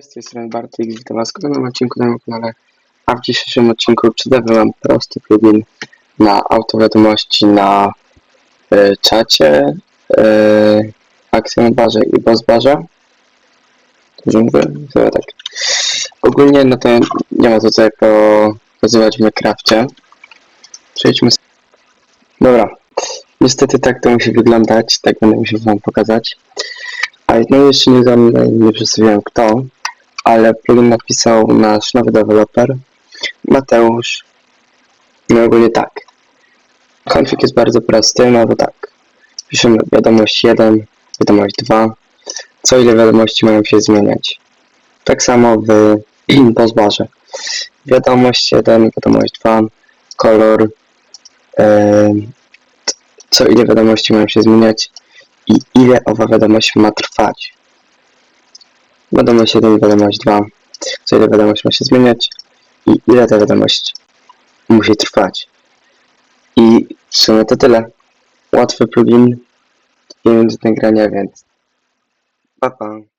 Cześć, z tej Bartek, witam was w kolejnym odcinku na moim kanale. A w dzisiejszym odcinku przedstawiam prosty plugin na autowiadomości na e, czacie, e, Action Barze i Boss Barze. Dobrze mówię? Chyba tak. Ogólnie no to nie ma co pokazywać w Minecrafcie. Przejdźmy. s- Dobra. Niestety tak to musi wyglądać, tak będę musiał wam pokazać. A no jeszcze nie, nie przedstawiłem kto, ale plugin napisał nasz nowy deweloper, Mateusz. No ogólnie tak. Konfig jest bardzo prosty, no bo tak. Piszemy wiadomość 1, wiadomość 2, co ile wiadomości mają się zmieniać. Tak samo w Postbarze. Wiadomość 1, wiadomość 2, kolor, em, co ile wiadomości mają się zmieniać i ile owa wiadomość ma trwać. Wiadomość 1, wiadomość 2, co ile wiadomość ma się zmieniać i ile ta wiadomość musi trwać. I w sumie to tyle. Łatwy plugin, 5 minut nagrania, więc pa pa.